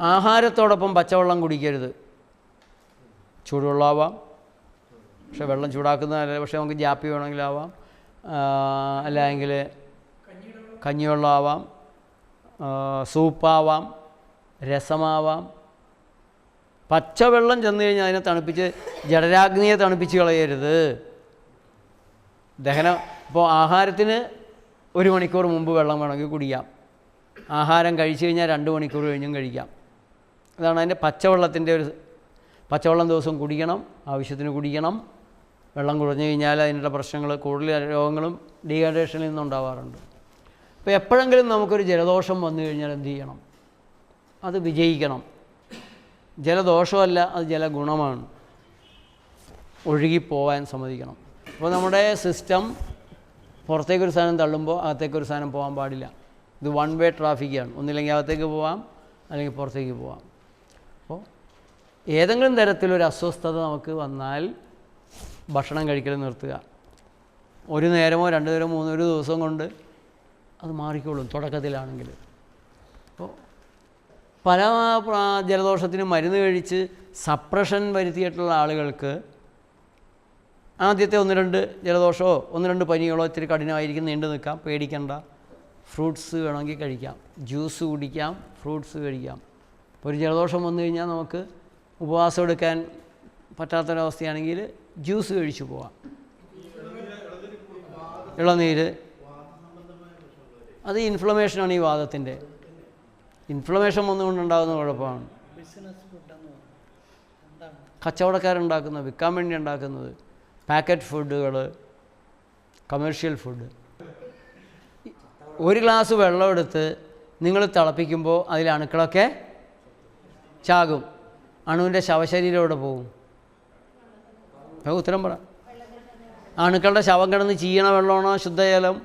ആഹാരത്തോടൊപ്പം പച്ചവെള്ളം കുടിക്കരുത്. ചൂടുവെള്ളമാവാം. പക്ഷെ വെള്ളം ചൂടാക്കുന്നതല്ല പക്ഷേ നമുക്ക് ജാപ്പി വേണമെങ്കിലാവാം. അല്ലെങ്കിൽ കഞ്ഞിവെള്ളമാവാം. സൂപ്പാവാം. രസമാവാം. പച്ചവെള്ളം ചെന്ന് കഴിഞ്ഞാൽ അതിനെ തണുപ്പിച്ച് ജഡരാഗ്നിയെ തണുപ്പിച്ച് കളയരുത്. ദഹനം ഇപ്പോൾ ആഹാരത്തിന് ഒരു മണിക്കൂർ മുമ്പ് വെള്ളം വേണമെങ്കിൽ കുടിക്കാം. ആഹാരം കഴിച്ചു കഴിഞ്ഞാൽ രണ്ട് മണിക്കൂർ കഴിഞ്ഞും കഴിക്കാം. അതാണ് അതിന്റെ പച്ചവെള്ളത്തിന്റെ ഒരു പച്ചവെള്ളം ദിവസം കുടിക്കണം ആവശ്യത്തിന് കുടിക്കണം. വെള്ളം കുറഞ്ഞു കഴിഞ്ഞാൽ അതിനുള്ള പ്രശ്നങ്ങൾ കൂടുതൽ രോഗങ്ങളും ഡീഹൈഡ്രേഷനിൽ നിന്നുണ്ടാവാറുണ്ട്. അപ്പോൾ എപ്പോഴെങ്കിലും നമുക്കൊരു ജലദോഷം വന്നു കഴിഞ്ഞാൽ എന്ത് ചെയ്യണം? അത് വിജയിക്കണം. ജലദോഷമല്ല അത് ജലഗുണമാണ്. ഒഴുകിപ്പോവാൻ സമ്മതിക്കണം. അപ്പോൾ നമ്മുടെ സിസ്റ്റം പുറത്തേക്കൊരു സാധനം തള്ളുമ്പോൾ അകത്തേക്കൊരു സാധനം പോകാൻ പാടില്ല. ഇത് വൺ വേ ട്രാഫിക്കാണ് ഒന്നില്ലെങ്കിൽ അകത്തേക്ക് പോവാം അല്ലെങ്കിൽ പുറത്തേക്ക് പോവാം. ഏതെങ്കിലും തരത്തിലൊരു അസ്വസ്ഥത നമുക്ക് വന്നാൽ ഭക്ഷണം കഴിക്കൽ നിർത്തുക. ഒരു നേരമോ രണ്ട് നേരമോ മൂന്നോ ഒരു ദിവസം കൊണ്ട് അത് മാറിക്കോളും തുടക്കത്തിലാണെങ്കിൽ. അപ്പോൾ പല ജലദോഷത്തിന് മരുന്ന് കഴിച്ച് സപ്രഷൻ വരുത്തിയിട്ടുള്ള ആളുകൾക്ക് ആദ്യത്തെ ഒന്ന് രണ്ട് ജലദോഷമോ ഒന്ന് രണ്ട് പനികളോ ഇത്തിരി കഠിനമായിരിക്കും നീണ്ടു നിൽക്കാം പേടിക്കണ്ട. ഫ്രൂട്ട്സ് വേണമെങ്കിൽ കഴിക്കാം ജ്യൂസ് കുടിക്കാം ഫ്രൂട്ട്സ് കഴിക്കാം. ഒരു ജലദോഷം വന്നു കഴിഞ്ഞാൽ നമുക്ക് ഉപവാസം എടുക്കാൻ പറ്റാത്തൊരവസ്ഥയാണെങ്കിൽ ജ്യൂസ് കഴിച്ചു പോവാം. ഇളനീര്. അത് ഇൻഫ്ലമേഷനാണ് ഈ വാദത്തിന്റെ. ഇൻഫ്ലമേഷൻ വന്നുകൊണ്ടുണ്ടാകുന്ന കുഴപ്പമാണ്. കച്ചവടക്കാരുണ്ടാക്കുന്നത് വിൽക്കാൻ വേണ്ടി ഉണ്ടാക്കുന്നത് പാക്കറ്റ് ഫുഡുകൾ കമേഴ്ഷ്യൽ ഫുഡ് ഒരു ഗ്ലാസ് വെള്ളം എടുത്ത് നിങ്ങൾ തിളപ്പിക്കുമ്പോൾ അതിൽ അണുക്കളൊക്കെ ചാകും. അണുവിന്റെ ശവശരീരം എവിടെ പോകും ഉത്തരം പറ. അണുക്കളുടെ ശവം കിടന്ന് ചീയണ വെള്ളമാണോ ശുദ്ധജലം?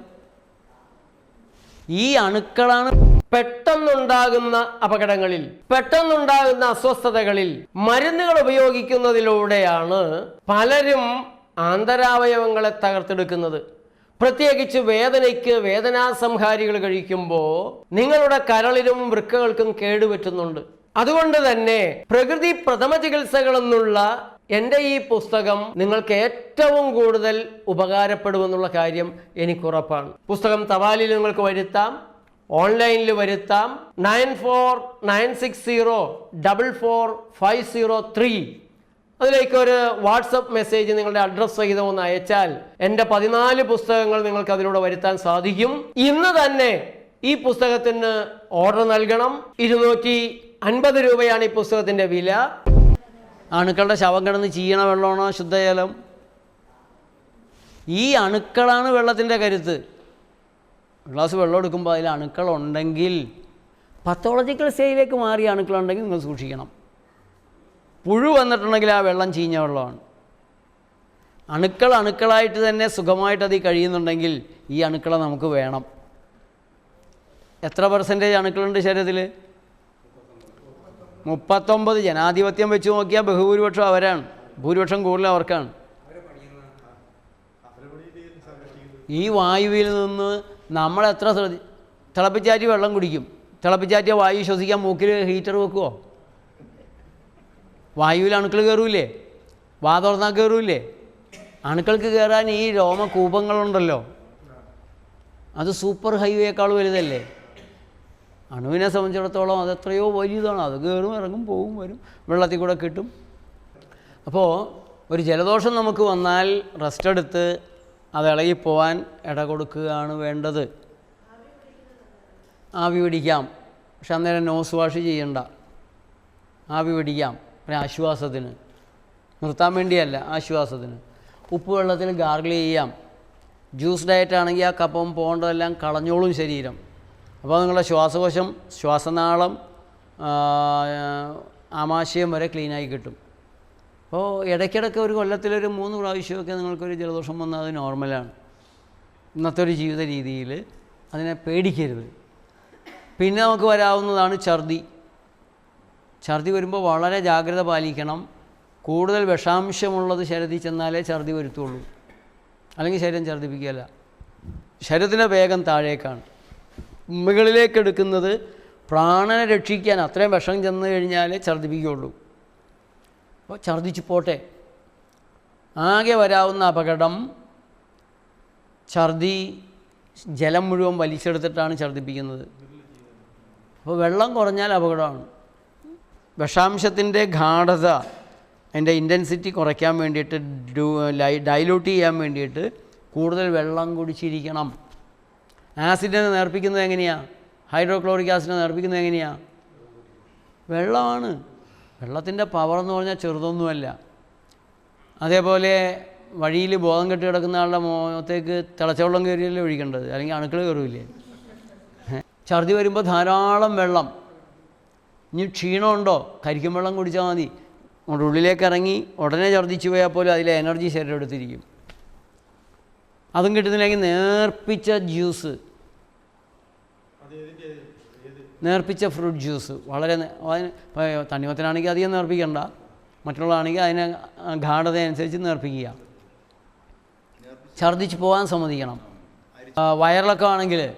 ഈ അണുക്കളാണ് പെട്ടെന്നുണ്ടാകുന്ന അപകടങ്ങളിൽ പെട്ടെന്നുണ്ടാകുന്ന അസ്വസ്ഥതകളിൽ മരുന്നുകൾ ഉപയോഗിക്കുന്നതിലൂടെയാണ് പലരും ആന്തരാവയവങ്ങളെ തകർത്തെടുക്കുന്നത്. പ്രത്യേകിച്ച് വേദനയ്ക്ക് വേദനാസംഹാരികൾ കഴിക്കുമ്പോൾ നിങ്ങളുടെ കരളിനും വൃക്കകൾക്കും കേടുപറ്റുന്നുണ്ട്. അതുകൊണ്ട് തന്നെ പ്രകൃതി പ്രഥമ ചികിത്സകൾ എന്നുള്ള എന്റെ ഈ പുസ്തകം നിങ്ങൾക്ക് ഏറ്റവും കൂടുതൽ ഉപകാരപ്പെടുമെന്നുള്ള കാര്യം എനിക്കുറപ്പാണ്. പുസ്തകം തപാലിൽ നിങ്ങൾക്ക് വരുത്താം ഓൺലൈനിൽ വരുത്താം nine four nine six zero double four five zero three. അതിലേക്ക് ഒരു വാട്സപ്പ് മെസ്സേജ് നിങ്ങളുടെ അഡ്രസ്സ് സഹിതം ഒന്ന് അയച്ചാൽ എന്റെ പതിനാല് പുസ്തകങ്ങൾ നിങ്ങൾക്ക് അതിലൂടെ വരുത്താൻ സാധിക്കും. ഇന്ന് തന്നെ ഈ പുസ്തകത്തിന് ഓർഡർ നൽകണം. ഇരുന്നൂറ്റി അൻപത് രൂപയാണ് ഈ പുസ്തകത്തിന്റെ വില. അണുക്കളുടെ ശവം കിടന്ന് ചീയണ വെള്ളമാണോ ശുദ്ധജലം? ഈ അണുക്കളാണ് വെള്ളത്തിന്റെ കരുത്ത്. ഗ്ലാസ് വെള്ളം എടുക്കുമ്പോൾ അതിൽ അണുക്കളുണ്ടെങ്കിൽ പത്തോളജിക്കൽ സ്റ്റേജിലേക്ക് മാറിയ അണുക്കളുണ്ടെങ്കിൽ നിങ്ങൾ സൂക്ഷിക്കണം. പുഴു വന്നിട്ടുണ്ടെങ്കിൽ ആ വെള്ളം ചീഞ്ഞ വെള്ളമാണ്. അണുക്കൾ അണുക്കളായിട്ട് തന്നെ സുഖമായിട്ട് അതിൽ കഴിയുന്നുണ്ടെങ്കിൽ ഈ അണുക്കളെ നമുക്ക് വേണം. എത്ര പെർസെന്റേജ് അണുക്കളുണ്ട് ശരീരത്തിൽ? മുപ്പത്തൊമ്പത് ജനാധിപത്യം വെച്ച് നോക്കിയാൽ ബഹുഭൂരിപക്ഷം അവരാണ്. ഭൂരിപക്ഷം കൂടുതൽ അവർക്കാണ്. ഈ വായുവിൽ നിന്ന് നമ്മൾ എത്ര ശ്രദ്ധി തിളപ്പിച്ചാറ്റി വെള്ളം കുടിക്കും. തിളപ്പിച്ചാറ്റിയ വായു ശ്വസിക്കാൻ മൂക്കിൽ ഹീറ്റർ വെക്കുമോ വായുവിൽ അണുക്കൾ കയറൂലേ വാതുറന്നാൽ കയറൂലേ അണുക്കൾക്ക് കയറാൻ ഈ രോമകൂപങ്ങളുണ്ടല്ലോ. അത് സൂപ്പർ ഹൈവേക്കാൾ വലുതല്ലേ? അണുവിനെ സംബന്ധിച്ചിടത്തോളം അതെത്രയോ വലിയതാണ് അത് കയറും ഇറങ്ങും പോവും വരും. വെള്ളത്തിൽ കൂടെ കിട്ടും. അപ്പോൾ ഒരു ജലദോഷം നമുക്ക് വന്നാൽ റെസ്റ്റ് എടുത്ത് അത് ഇളകിപ്പോവാൻ ഇട കൊടുക്കുകയാണ് വേണ്ടത്. ആവി പിടിക്കാം. പക്ഷെ അന്നേരം നോസ് വാഷ് ചെയ്യണ്ട. ആവി പിടിക്കാം. പിന്നെ ആശ്വാസത്തിന്. നിർത്താൻ വേണ്ടിയല്ല ആശ്വാസത്തിന്. ഉപ്പ് വെള്ളത്തിൽ ഗാർഗിൾ ചെയ്യാം. ജ്യൂസ് ഡയറ്റ് ആണെങ്കിൽ ആ കപ്പം പോകേണ്ടതെല്ലാം കളഞ്ഞോളും ശരീരം. അപ്പോൾ നിങ്ങളുടെ ശ്വാസകോശം ശ്വാസനാളം ആമാശയം വരെ ക്ലീനായി കിട്ടും. അപ്പോൾ ഇടയ്ക്കിടയ്ക്ക് ഒരു കൊല്ലത്തിലൊരു മൂന്ന് പ്രാവശ്യമൊക്കെ നിങ്ങൾക്കൊരു ജലദോഷം വന്നാൽ അത് നോർമലാണ് ഇന്നത്തെ ഒരു ജീവിത രീതിയിൽ അതിനെ പേടിക്കരുത്. പിന്നെ നമുക്ക് വരാവുന്നതാണ് ഛർദി. ഛർദി വരുമ്പോൾ വളരെ ജാഗ്രത പാലിക്കണം. കൂടുതൽ വിഷാംശമുള്ളത് ശരീരത്തിൽ ചെന്നാലേ ഛർദി വരുത്തുള്ളൂ. അല്ലെങ്കിൽ ശരീരം ഛർദിപ്പിക്കുകയല്ല ശരീരത്തിന്റെ വേഗം താഴേക്കാണ്. മുകളിലേക്ക് എടുക്കുന്നത് പ്രാണനെ രക്ഷിക്കാൻ അത്രയും വിഷം ചെന്ന് കഴിഞ്ഞാൽ ഛർദ്ദിപ്പിക്കുകയുള്ളൂ. അപ്പോൾ ഛർദ്ദിച്ചു പോട്ടെ. ആകെ വരാവുന്ന അപകടം ഛർദി ജലം മുഴുവൻ വലിച്ചെടുത്തിട്ടാണ് ഛർദ്ദിപ്പിക്കുന്നത്. അപ്പോൾ വെള്ളം കുറഞ്ഞാൽ അപകടമാണ്. വിഷാംശത്തിന്റെ ഗാഠത അതിന്റെ ഇന്റൻസിറ്റി കുറയ്ക്കാൻ വേണ്ടിയിട്ട് ഡൈലൂട്ട് ചെയ്യാൻ വേണ്ടിയിട്ട് കൂടുതൽ വെള്ളം കുടിച്ചിരിക്കണം. ആസിഡിനെ നേർപ്പിക്കുന്നത് എങ്ങനെയാണ് ഹൈഡ്രോക്ലോറിക് ആസിഡിനെ നേർപ്പിക്കുന്നത് എങ്ങനെയാണ് വെള്ളമാണ്. വെള്ളത്തിന്റെ പവർ എന്ന് പറഞ്ഞാൽ ചെറുതൊന്നുമല്ല. അതേപോലെ വഴിയിൽ ബോധം കെട്ടി കിടക്കുന്ന ആളുടെ മോത്തേക്ക് തിളച്ചവെള്ളം കയറിയല്ലേ ഒഴിക്കേണ്ടത്? അല്ലെങ്കിൽ അണുക്കൾ കയറില്ലേ ഛർദി വരുമ്പോൾ ധാരാളം വെള്ളം. ഇനി ക്ഷീണമുണ്ടോ? കരിക്കും വെള്ളം കുടിച്ചാൽ മതി. ഉള്ളിലേക്ക് ഇറങ്ങി ഉടനെ ഛർദ്ദിച്ചു പോയാൽ പോലും അതിലെ എനർജി ശരീരം എടുത്തിരിക്കും. അതും കിട്ടുന്നില്ലെങ്കിൽ നേർപ്പിച്ച ജ്യൂസ്. നേർപ്പിച്ച ഫ്രൂട്ട് ജ്യൂസ്. വളരെ അതിന് തണ്ണിമത്തനാണെങ്കിൽ അധികം നേർപ്പിക്കണ്ട. മറ്റുള്ളതാണെങ്കിൽ അതിനെ ഗാഠത അനുസരിച്ച് നേർപ്പിക്കുക. ഛർദ്ദിച്ച് പോകാൻ സമ്മതിക്കണം. വയറിലൊക്കെ ആണെങ്കിൽ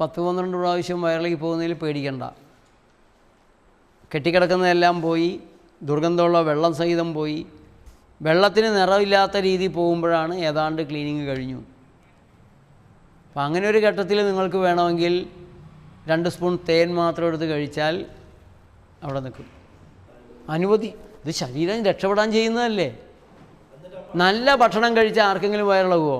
പത്ത് പന്ത്രണ്ട് പ്രാവശ്യം വയറിലേക്ക് പോകുന്നതിൽ പേടിക്കണ്ട. കെട്ടിക്കിടക്കുന്നതെല്ലാം പോയി ദുർഗന്ധമുള്ള വെള്ളം സഹിതം പോയി വെള്ളത്തിന് നിറമില്ലാത്ത രീതി പോകുമ്പോഴാണ് ഏതാണ്ട് ക്ലീനിങ് കഴിഞ്ഞു. അപ്പം അങ്ങനെ ഒരു ഘട്ടത്തിൽ നിങ്ങൾക്ക് വേണമെങ്കിൽ രണ്ട് സ്പൂൺ തേൻ മാത്രം എടുത്ത് കഴിച്ചാൽ അവിടെ നിൽക്കും. അനുമതി ഇത് ശരീരം രക്ഷപ്പെടാൻ ചെയ്യുന്നതല്ലേ? നല്ല ഭക്ഷണം കഴിച്ചാൽ ആർക്കെങ്കിലും വയറിളകുമോ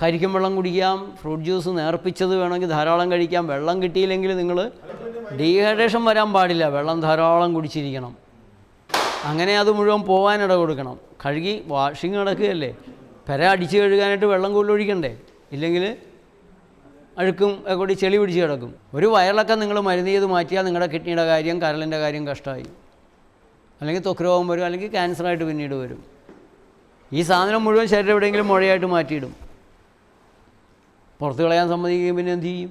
കരിക്കും വെള്ളം കുടിക്കാം ഫ്രൂട്ട് ജ്യൂസ് നേർപ്പിച്ചത് വേണമെങ്കിൽ ധാരാളം കഴിക്കാം വെള്ളം കിട്ടിയില്ലെങ്കിൽ നിങ്ങൾ ഡീഹൈഡ്രേഷൻ വരാൻ പാടില്ല വെള്ളം ധാരാളം കുടിച്ചിരിക്കണം. അങ്ങനെ അത് മുഴുവൻ പോകാനിട കൊടുക്കണം കഴുകി വാഷിങ് നടക്കുകയല്ലേ? പെര അടിച്ച് കഴുകാനായിട്ട് വെള്ളം കൂടുതൽ ഒഴിക്കണ്ടേ? ഇല്ലെങ്കിൽ അഴുക്കും കൂടി ചെളി പിടിച്ച് കിടക്കും. ഒരു വയറിളൊക്കെ നിങ്ങൾ മരുന്ന് ചെയ്ത് മാറ്റിയാൽ നിങ്ങളുടെ കിഡ്നിയുടെ കാര്യം കരളിന്റെ കാര്യം കഷ്ടമായി അല്ലെങ്കിൽ ത്വക്ക് രോഗം വരും അല്ലെങ്കിൽ ക്യാൻസറായിട്ട് പിന്നീട് വരും. ഈ സാധനം മുഴുവൻ ശരീരം എവിടെയെങ്കിലും മുഴയായിട്ട് മാറ്റിയിടും. പുറത്ത് കളയാൻ സമ്മതിക്കുകയും പിന്നെ എന്ത് ചെയ്യും?